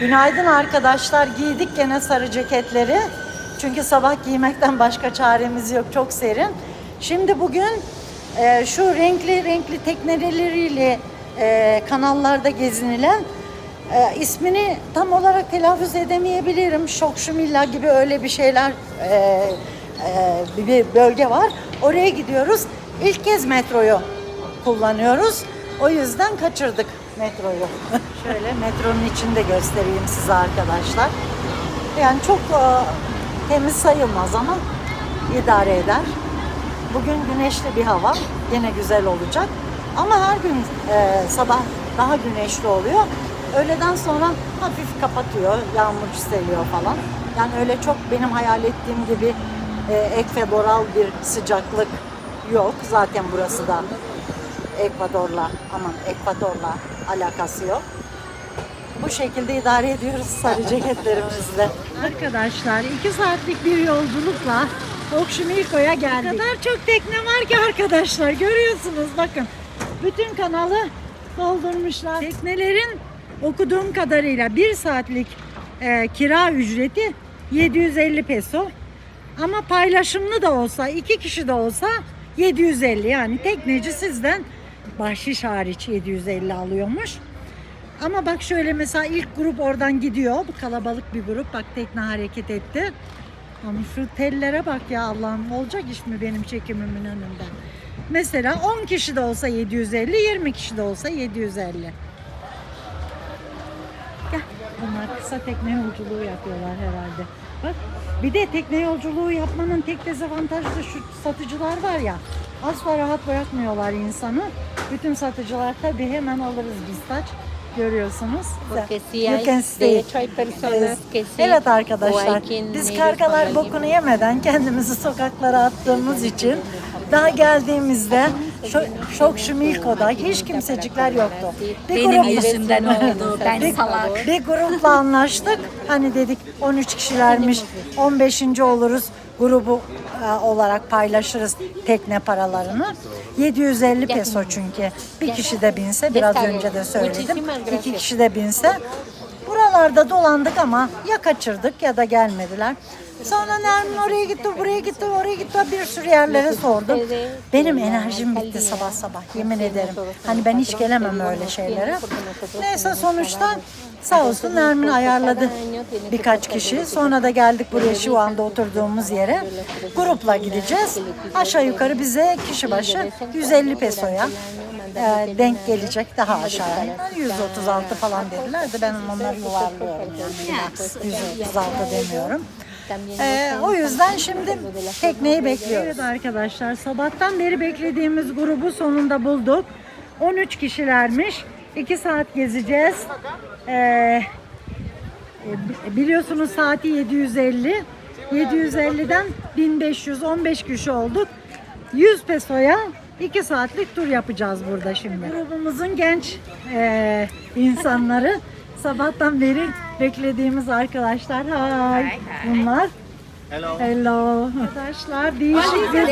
Günaydın arkadaşlar. Giydik gene sarı ceketleri. Çünkü sabah giymekten başka çaremiz yok. Çok serin. Şimdi bugün e, şu renkli renkli tekneleriyle e, kanallarda gezinilen e, ismini tam olarak telaffuz edemeyebilirim. Şokşumilla gibi öyle bir şeyler e, e, bir bölge var. Oraya gidiyoruz. İlk kez metroyu kullanıyoruz. O yüzden kaçırdık metroyu. Şöyle metronun içinde göstereyim size arkadaşlar. Yani çok e, temiz sayılmaz ama idare eder. Bugün güneşli bir hava. Yine güzel olacak. Ama her gün e, sabah daha güneşli oluyor. Öğleden sonra hafif kapatıyor, yağmur çiseliyor falan. Yani öyle çok benim hayal ettiğim gibi e, ekvadoral bir sıcaklık yok. Zaten burası da Ekvador'la, aman Ekvador'la alakası yok. Bu şekilde idare ediyoruz sarı ceketlerimizle. Arkadaşlar iki saatlik bir yolculukla Okşimilko'ya geldik. O kadar çok tekne var ki arkadaşlar görüyorsunuz bakın. Bütün kanalı doldurmuşlar. Teknelerin okuduğum kadarıyla bir saatlik e, kira ücreti 750 peso. Ama paylaşımlı da olsa, iki kişi de olsa 750 yani tekneci sizden bahşiş hariç 750 alıyormuş. Ama bak şöyle mesela ilk grup oradan gidiyor. Bu kalabalık bir grup. Bak tekne hareket etti. Ama şu tellere bak ya Allah'ım olacak iş mi benim çekimimin önünde? Mesela 10 kişi de olsa 750, 20 kişi de olsa 750. Gel. Bunlar kısa tekne yolculuğu yapıyorlar herhalde. Bak bir de tekne yolculuğu yapmanın tek dezavantajı da şu satıcılar var ya. Asla rahat bırakmıyorlar insanı. Bütün satıcılar tabii hemen alırız biz taç. Görüyorsunuz. You can see. Evet arkadaşlar biz kargalar bokunu yemeden kendimizi sokaklara attığımız için daha geldiğimizde şok, şok Şumilko'da hiç kimsecikler yoktu. Bir Benim grup, yüzümden oldu. Ben bir, salak. bir grupla anlaştık. Hani dedik 13 kişilermiş 15. oluruz grubu olarak paylaşırız tekne paralarını. 750 peso çünkü. Bir kişi de binse biraz önce de söyledim. İki kişi de binse Buralarda dolandık ama ya kaçırdık ya da gelmediler. Sonra Nermin oraya gitti, buraya gitti, oraya gitti. Bir sürü yerlere sordum. Benim enerjim bitti sabah sabah yemin ederim. Hani ben hiç gelemem öyle şeylere. Neyse sonuçta sağ olsun Nermin ayarladı birkaç kişi. Sonra da geldik buraya şu anda oturduğumuz yere. Grupla gideceğiz. Aşağı yukarı bize kişi başı 150 pesoya e, denk gelecek daha. Yani 136 falan dediler de ben onları yuvarlıyorum yani. 136 demiyorum. Ee, o yüzden şimdi tekneyi bekliyoruz. Evet arkadaşlar sabahtan beri beklediğimiz grubu sonunda bulduk. 13 kişilermiş. 2 saat gezeceğiz. Ee, bi- biliyorsunuz saati 750. 750'den 1500 15 kişi olduk. 100 pesoya 2 saatlik tur yapacağız burada şimdi. Grubumuzun genç e, insanları sabahtan beri beklediğimiz arkadaşlar. Hay. Bunlar. Hello. Arkadaşlar değişik bir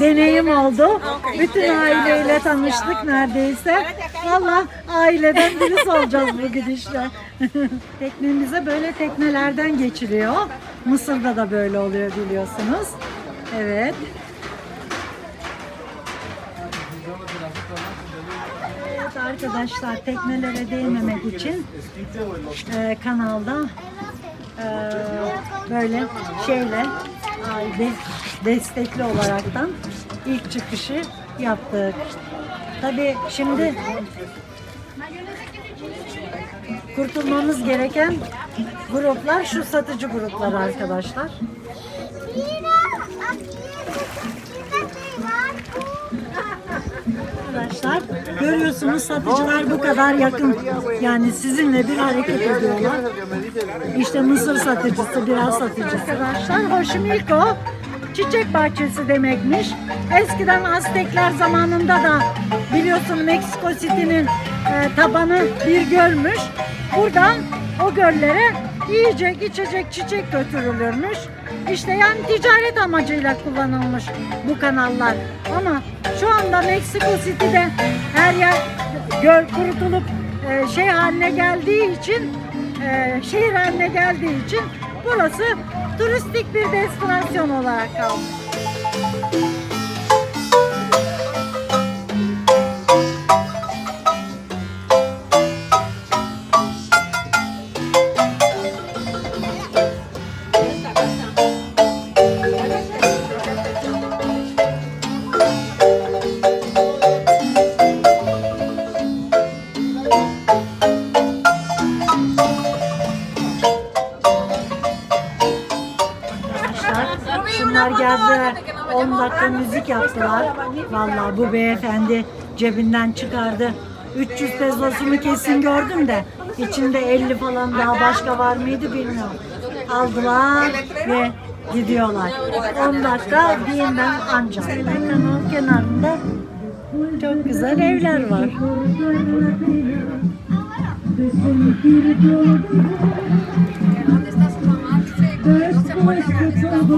deneyim oldu. Bütün aileyle tanıştık neredeyse. Valla aileden birisi olacağız bu gidişle. Teknemize böyle teknelerden geçiliyor. Mısır'da da böyle oluyor biliyorsunuz. Evet. Evet arkadaşlar teknelere değmemek için e, kanalda e, böyle şeyle aile destekli olaraktan ilk çıkışı yaptık. Tabii şimdi kurtulmamız gereken gruplar şu satıcı gruplar arkadaşlar. Arkadaşlar görüyorsunuz satıcılar bu kadar yakın. Yani sizinle bir hareket ediyorlar. İşte mısır satıcısı, biraz satıcısı. Arkadaşlar Hoşimilko çiçek bahçesi demekmiş. Eskiden Aztekler zamanında da biliyorsun Meksiko City'nin e, tabanı bir gölmüş. Buradan o göllere yiyecek, içecek, çiçek götürülürmüş. İşte yani ticaret amacıyla kullanılmış bu kanallar. Ama şu anda Meksiko City'de her yer göl kurutulup e, şey haline geldiği için e, şehir haline geldiği için burası turistik bir destinasyon olarak kaldı. Şunlar geldiler 10 dakika müzik yaptılar. Vallahi bu beyefendi cebinden çıkardı. 300 pesosunu kesin gördüm de içinde 50 falan daha başka var mıydı bilmiyorum. Aldılar ve gidiyorlar. 10 dakika diyeyim ben ancak. Kanal kenarında çok güzel evler var.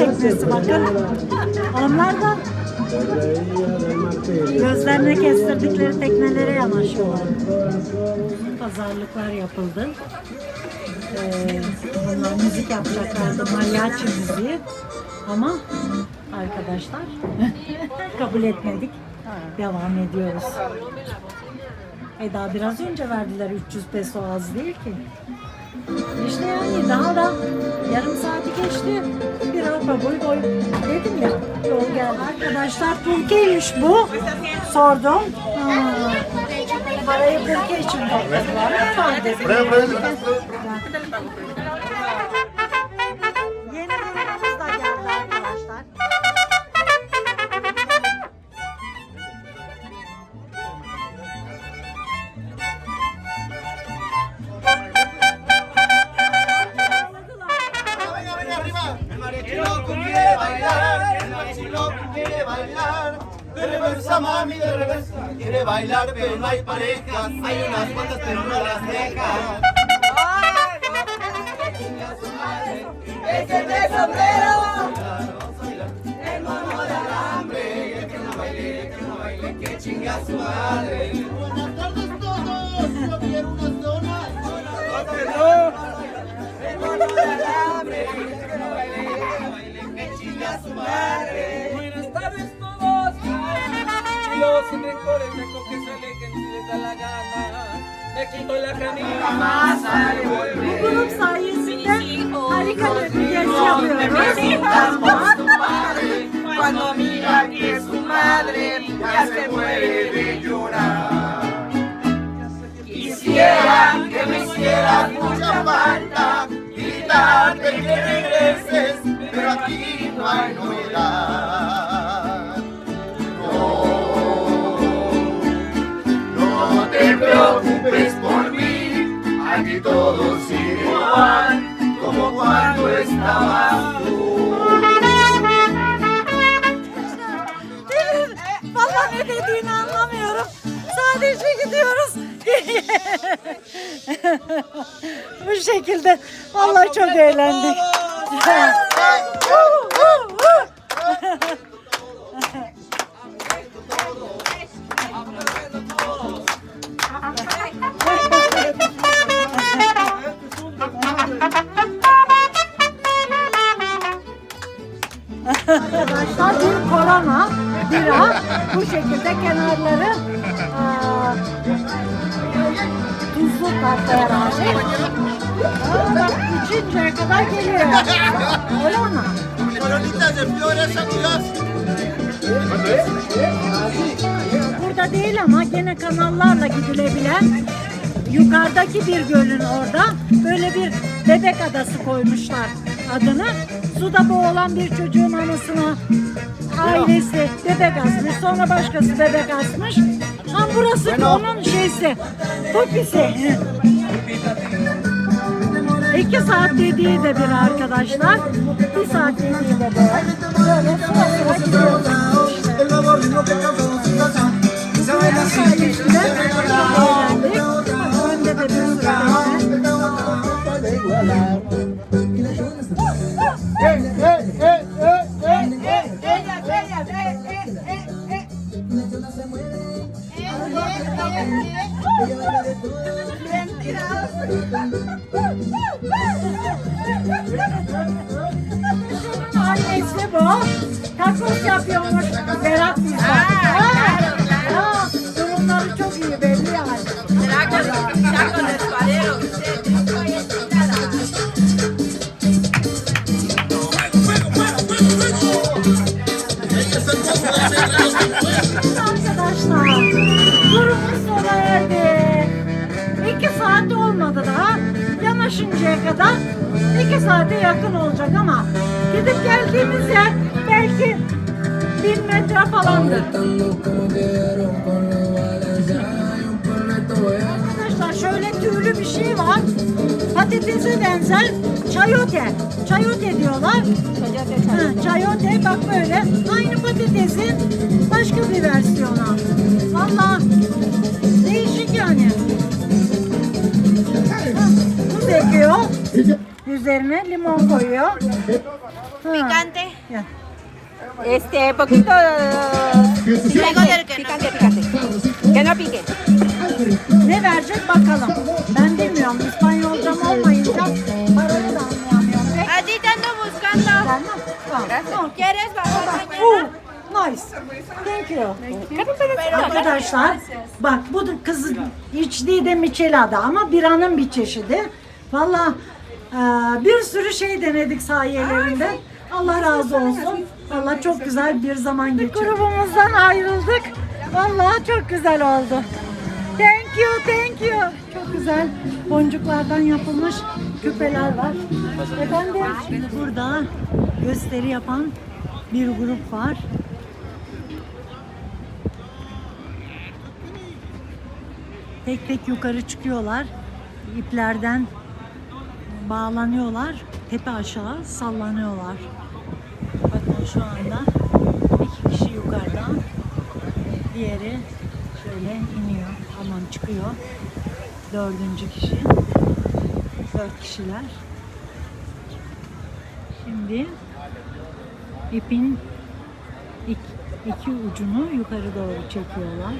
teknesi bakın. Onlar da gözlerine kestirdikleri teknelere yanaşıyorlar. Pazarlıklar yapıldı. Ee, müzik yapacaklardı, mariachi müziği. Ama arkadaşlar kabul etmedik. Devam ediyoruz. E daha biraz önce verdiler 300 peso az değil ki. İşte yani daha da yarım saati geçti. Bir arpa boy boy dedim ya yol geldi. Arkadaşlar pulkeymiş bu. Sordum. Ha. Parayı pulke için topladılar. Lütfen dedim. mami de revés. Quiere bailar, pero no hay parejas. Hay unas cuantas, pero no las deja. ¡Ese de sombrero! El mono de alambre, que no baile, que no baile, que chinga su madre. Buenas tardes todos, yo quiero unas dito lang kami. Group science din. Halika na bigyan siya. Necesitas vos tu padre cuando mira que su madre ya se muere de llorar. Quisiera que me hiciera mucha falta gritarte que regreses, pero aquí no hay novedad. Aquí todo sigue igual, como cuando estabas tú. Ne dediğini anlamıyorum. Sadece gidiyoruz. Bu şekilde. Vallahi çok eğlendik. kenarları aa, tuzlu tatlı herhalde. Aa, bak içinceye kadar geliyor. Korona. Coronitas de flores, amigos. Burada değil ama gene kanallarla gidilebilen yukarıdaki bir gölün orada böyle bir bebek adası koymuşlar adını. Suda boğulan bir çocuğun anasına ailesi bebek asmış. Sonra başkası bebek asmış. Ha burası da onun şeysi. Topisi. İki saat dediği de bir arkadaşlar. Bir saat dediği de bir. Böyle sıra sıra gidiyoruz işte. Así. Sayesinde eğlendik. Önde de bir sürü teyze. Annesi bu. Takos yapıyormuş Berat Yanaşıncaya kadar iki saate yakın olacak ama gidip geldiğimiz yer belki bin metre falandır. Arkadaşlar şöyle tüylü bir şey var. Patatese benzer chayote. Chayote diyorlar. Ha, chayote bak böyle. Aynı patatesin başka bir versiyonu. Valla değişik yani. Ha, Tuz ekiyor. Üzerine limon koyuyor. Ha, Picante. ya. Este, poquito. Picante, picante, picante. Que no pique. Ne verecek bakalım. Ben bilmiyorum. İspanyolcam olmayınca parayı da anlayamıyorum. Allí te ando buscando. Tamam. ¿Quieres bajar Oh, nice. Thank you. Arkadaşlar bak bu kızın içtiği de michelada ama biranın bir çeşidi. Valla e, bir sürü şey denedik sahiyelerinde. Allah razı olsun. Valla çok güzel bir zaman geçirdik. Grubumuzdan ayrıldık. Valla çok güzel oldu. Thank you, thank you. Çok güzel boncuklardan yapılmış küpeler var. Efendim şimdi burada gösteri yapan bir grup var. Tek tek yukarı çıkıyorlar. İplerden bağlanıyorlar. Tepe aşağı sallanıyorlar. Bakın şu anda iki kişi yukarıda. Diğeri şöyle iniyor. Aman çıkıyor. Dördüncü kişi. Dört kişiler. Şimdi ipin iki, iki ucunu yukarı doğru çekiyorlar.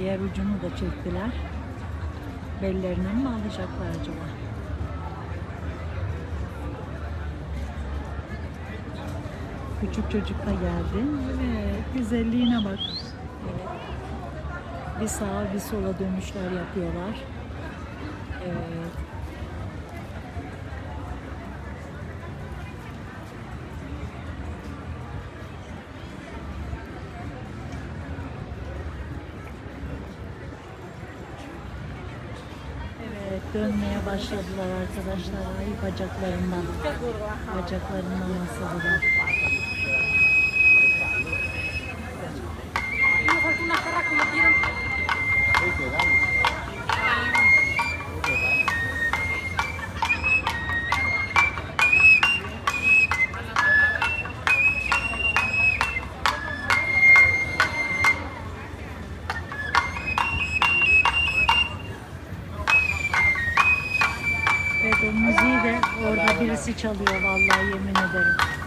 Diğer ucunu da çektiler. Bellerine mi bağlayacaklar acaba? Küçük çocuk da geldi. Evet, güzelliğine bak. Evet. Bir sağa bir sola dönüşler yapıyorlar. Evet. Dönmeye başladılar arkadaşlar. Ay bacaklarından. Bacaklarından asıldılar. Çalıyor vallahi yemin ederim.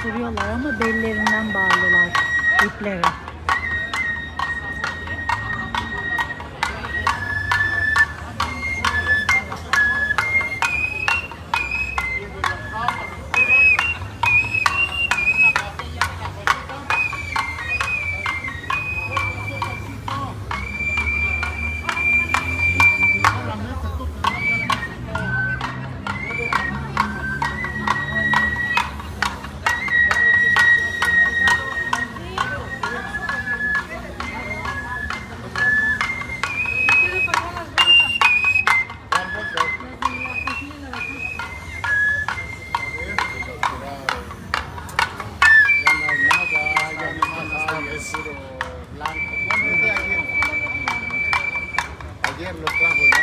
Sıkıştırıyorlar ama bellerinden bağlılar iplere. blanco. Ayer, ayer nos trajo